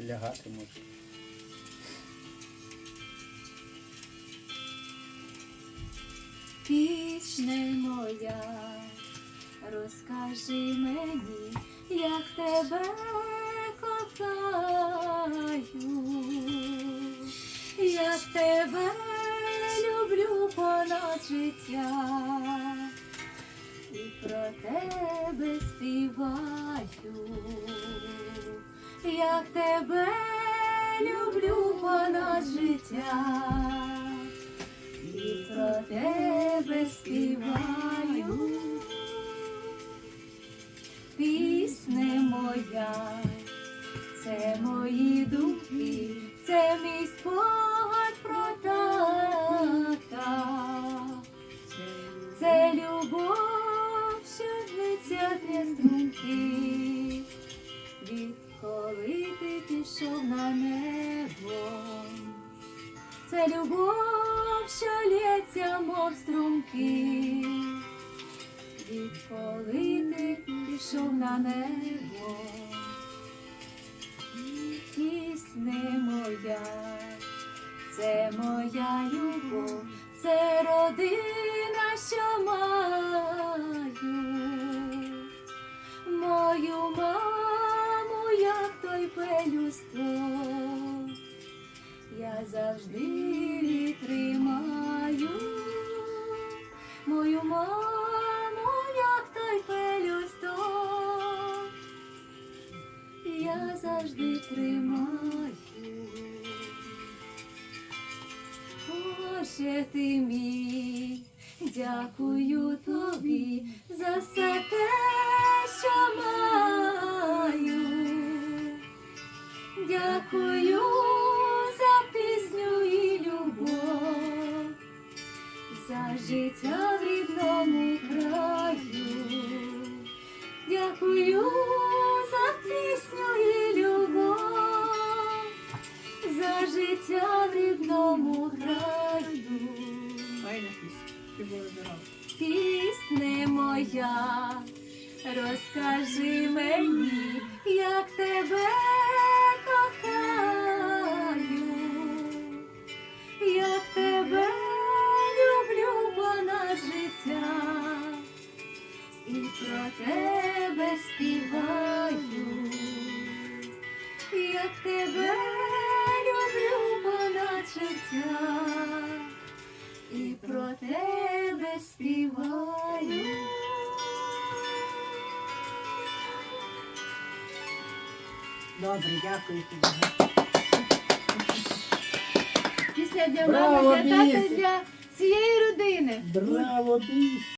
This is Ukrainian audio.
Лягати можна. Пісне моя, розкажи мені, як тебе кохаю, як тебе люблю понад життя, і про тебе співаю, як тебе люблю понад життя і про тебе співаю. Пісне моя, це мої думки, це мій спогад про тата. Це любов, що зветься для струмки, відколи ти пішов на небо. Це любов, що лється, мов струмки, відколи ти пішов на небо, і моя, пелюсток я завжди тримаю мою маму, як той пелюсток, я завжди тримаю. Боже ти мій, дякую тобі за все те, життя в рідному краю. Дякую за пісню і любов, за життя в рідному краю. Пісне моя, розкажи мені, як тебе і про тебе співаю, як тебе люблю понад життя і про тебе співаю. Добре, дякую тобі. Після для мами, для тата, для цієї родини. Браво, біс!